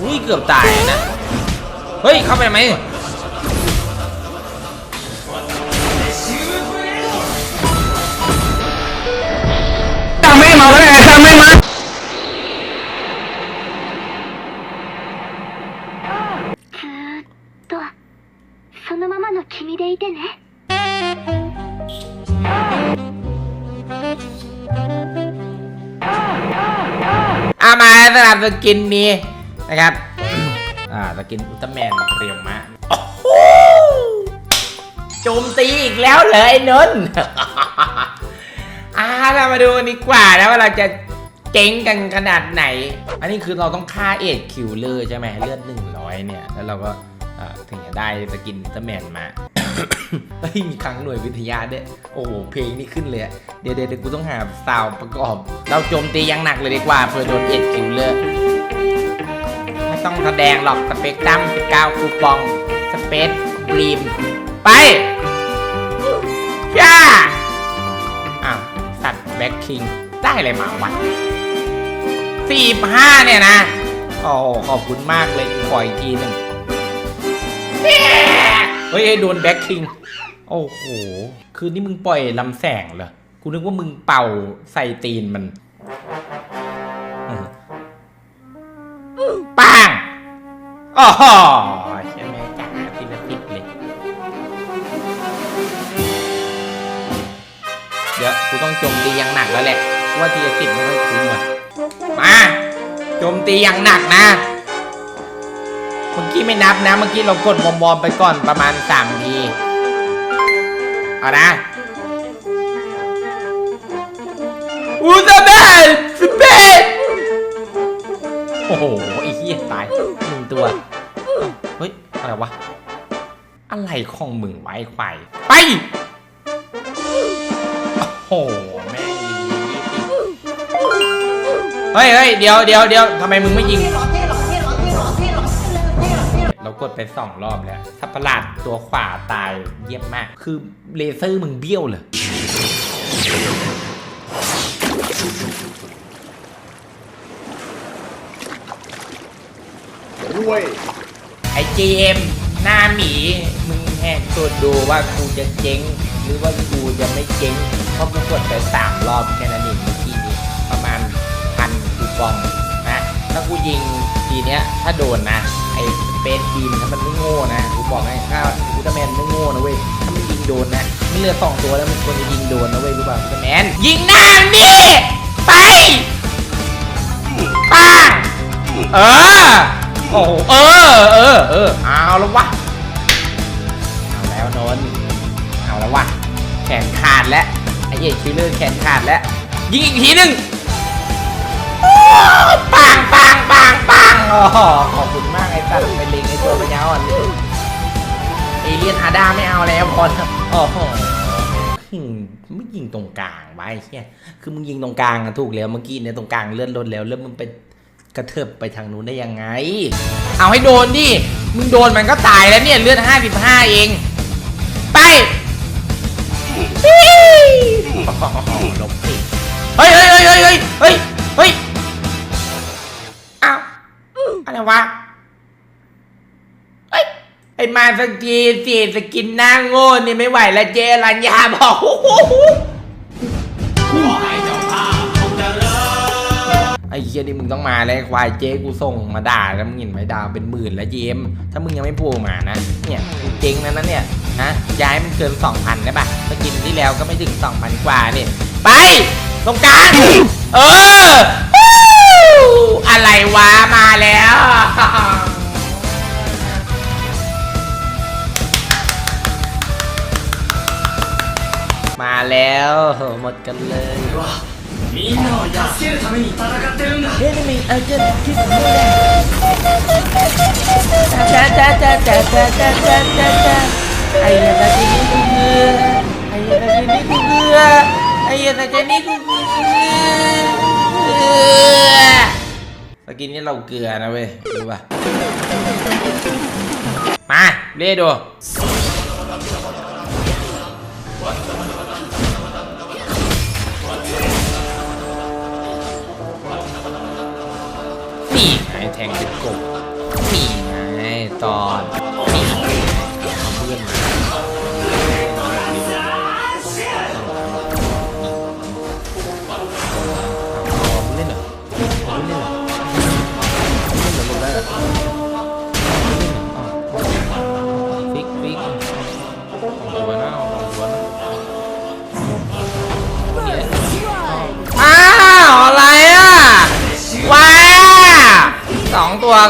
อุ้ยเกือบตายนะ เฮ้ย เข้าไปไหม ตั้งไม่มาแล้วไงตั้งไม่มา ずーっとそのままの君でいてね อามาสำหรับสกินนี้ นะครับ อ่าสกินอุลตร้าแมนเรียวมะโอ้โหโจมตีอีกแล้วเหรอไอ้นนท์อ่าเรามาดูกันดีกว่านะว่าเราจะเจ๊งกันขนาดไหน อันนี้คือเราต้องฆ่าเอ็ดคิวเลอร์ใช่ไหมเลือด100เนี่ย แล้วเราก็อ่าถึงจะได้สกินอุลตร้าแมนมาเฮ้ยมีครั้งหน่วยวิทยาด้วยโอ้โห เพลงนี่ขึ้นเลยอะเดี๋ยวเดี๋ยวเดี๋ยวกูต้องหาซาวด์ประกอบ เราโจมตีอยังหนักเลยดีกว่าเพื่อโดนเอ็ดคิวเลอร์ไม่ ต้องแสดงหรอกสเปกตรัม19คูปองสเปซบรีม ไปย่าอ้าวสัตว์แบ็คคิง ได้อะไรมาวะสี่ห้าเนี่ยนะ โอ้ขอบคุณมากเลยขออีกทีหนึ่งเฮ้ยโดนแบ็คคิง โอ้โห คืนนี้มึงปล่อยลำแสงเหรอ กูนึกว่ามึงเป่าใส่ตีนมัน ปังโอ้โหใช่ไหมจ้าทีละติดเลย เดี๋ยวกูต้องโจมตีอย่างหนักแล้วแหละ ว่าทีละติดไม่ค่อยคุ้มว่ะมาโจมตีอย่างหนักนะ เมื่อกี้ไม่นับนะ เมื่อกี้เรากดบอมบอมๆไปก่อนประมาณ3ที เอานะอูซาเบะสเปซ โอ้โหไอ้เหี้ยตายหนึ่งตัวเฮ้ยอะไรวะอะไรของมึงไว้ควายไปโอ้โหแม่งยิงเฮ้ยเฮ้ยเดี๋ยวเดี๋ยวเดี๋ยวทำไมมึงไม่ยิง เรากดไปสองรอบแล้วสัตว์ประหลาดตัวขวาตายเยี่ยมมาก คือเลเซอร์มึงเบี้ยวเลย ไอจีเอ็มหน้าหมี มึงแหกตัวดูว่ากูจะเจ๊ง หรือว่ากูจะไม่เจ๊ง เพราะกูกดไปสามรอบแค่นั้นเองเมื่อกี้นี้ประมาณพันคูปองนะ ถ้ากูยิงทีเนี้ย ถ้าโดนนะ ไอสเปซบีมถ้ามันไม่โง่นะกูบอกให้ถ้ากูตแมนไม่โง่นะเว้ย ถ้ามันยิงโดนนะไม่เหลือสองตัวแล้วมันควรจะยิงโดนนะเว้ยรู้ป่ะกูตแมนยิงหน้านี่ไปปังเออ โอ้โหเออเออเออเอาแล้ววะเอาแล้วนนท์เอาแล้ววะแขนขาดแล้วไอ้เหี้ยคิลเลอร์แขนขาดแล้วยิงอีกทีหนึ่งโอ้ปังปังปังปังโอ้โหขอบคุณมากไอ้สัตว์เป็นลิงไอ้ตัวปัญญาอ่อนนี่เอเลียนอาดาไม่เอาแล้วพอนะโอ้โหหึ่มไม่ยิงตรงกลางไว้ไอ้เหี้ยคือมึงยิงตรงกลางอะถูกแล้วเมื่อกี้เนี่ยตรงกลางเลื่อนรถแล้วแล้วมึงไป กระเถิบไปทางนู้นได้ยังไง เอาให้โดนดิ มึงโดนมันก็ตายแล้วเนี่ยเลือด55 เอง ไปลบสิเฮ้ยเฮ้ยเฮ้ยเฮ้ยเฮ้ยเฮ้ยเอ้าวอะไรวะเฮ้ยไอ้มาสกีเสียสกินหน้าโง่นี่ไม่ไหวแล้วเจรัญญาบอก อ้โหไอ้เหี้ยนี่มึงต้องมาแล้วควายเจ๊กูส่งมาด่าแล้วมึงเห็นไหมดาวเป็นหมื่นแล้วเยมถ้ามึงยังไม่พูดมานะ เนี่ยเจ๊งนะนั้นเนี่ยนะย้ายมันเกิน2,000ได้ปะสกินที่แล้วก็ไม่ถึง2,000กว่าเนี่ยไปตรงกลางเอออะไรวะมาแล้วมาแล้วหมดกันเลย みんなを助けるために戦ってるんだ Enemy agent คิดไม่ได้จ้าจ้าจ้าจ้าจ้าจ้าจ้าจ้าจ้าไอ้ยาตาเจนี่กูเกลือไอ้ยาตาเจนี่กูเกลือไอ้ยาตาเจนี่กูเกลือสกินนี้เราเกลือนะเว้ยรู้ป่ะมาเล่ดู แทงเป็นกบนี่ไงตอน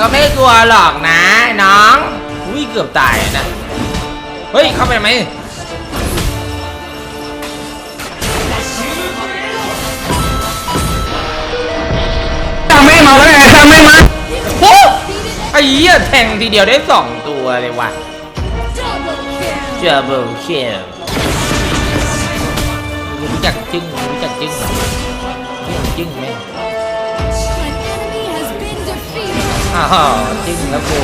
ก็ไม่กลัวหรอกนะน้อง อุ้ยเกือบตายนะ เฮ้ย เข้าไปไหมจำไม่มาแล้วไงจำไม่มาโอ้ไอ้เหี้ยแทงทีเดียวได้สองตัวเลยว่ะ Double kill รู้จักจึ้ง จึ้งแล้วกู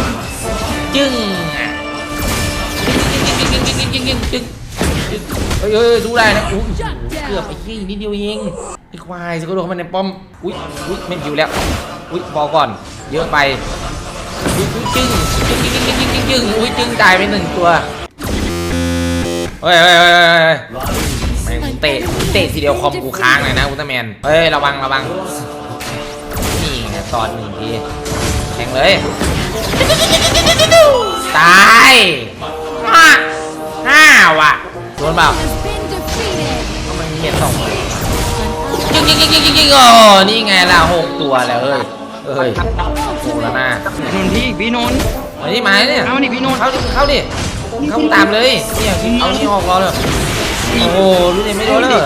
จึ้งจึ้งจึ้งจึ้งจึ้งจึ้งจึ้งจึ้งเฮ้ยเฮ้ยดูได้นะอุ้ยเกือบไอ้ยี่นิดเดียวเองไอ้ควายสะกดเข้ามาในป้อมอุ้ยอุ้ยไม่ผิวแล้วอุ้ยพอก่อนเยอะไปอุ้ยจึ้งจึ้งจึ้งจึ้งจึ้งจึ้งจึ้งอุ้ยจึ้งตายไปหนึ่งตัวเฮ้ยเฮ้ยเฮ้ยเฮ้ยเฮ้ยแม่งเตะเตะทีเดียวคอมกูค้างเลยนะอุลตร้าแมนเฮ้ยระวังระวังนี่ไงตอนหนึ่งที แทงเลย ตายห้าห้าว่ะโดนเปล่าทำไมมีเห็ดสองตัวยิงยิงยิงยิงยิงยิงโอ้นี่ไงล่ะหกตัวแล้วเอ้ยเอ้ยโอ้แล้วนะนนที่พี่นนท์เอานี่มาเนี่ยเอาดิพี่นนท์เข้าดิเข้าดิเข้าตามเลยเนี่ยเอานี่ออกรอเลยโอ้โหรู้ดิไม่โดนเลย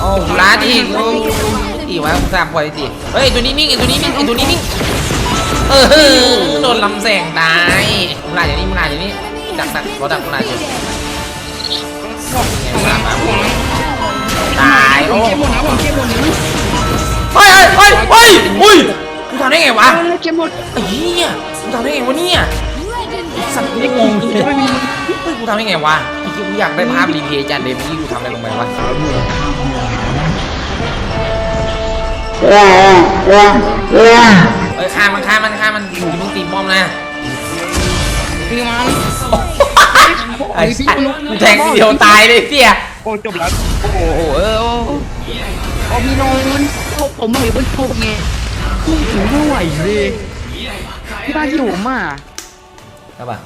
โอ้ร้านอีกโอ้ดีวะกูสามปล่อยดิเฮ้ยตัวนี้นิ่งไอ้ตัวนี้นิ่งไอ้ตัวนี้นิ่ง เออโดนลำแสงตายมุลาอย่างนี้มุลาอย่างนี้ดักดักรถดักมุลาอยู่ไงมุลามาตายโอ้เฮ้ยเฮ้ยเฮ้ยเฮ้ยกูทำได้ไงวะเก็บหมดไอ้เหี้ยกูทำได้ไงวะเนี่ยสัตว์กูงงเลยไม่มีเฮ้ยกูทำได้ไงวะไอ้เหี้ยกูอยากได้ภาพรีเพย์จันเลยเมื่อกี้กูทำอะไรลงไปวะเอ้ย ฆ่ามันฆ่ามันฆ่ามันอยู่มึงตีป้อมนะคือมันไอ้สัตว์กูแทงทีเดียวตายเลยเสี่ยโอ้จบแล้ว โอ้โหเออโอ้โอ้พี่นนท์ผมมาอยู่บนโต๊ะไงพี่ถึงไม่ไหวเลยพี่บ้านที่ผมอะใช่ป่ะ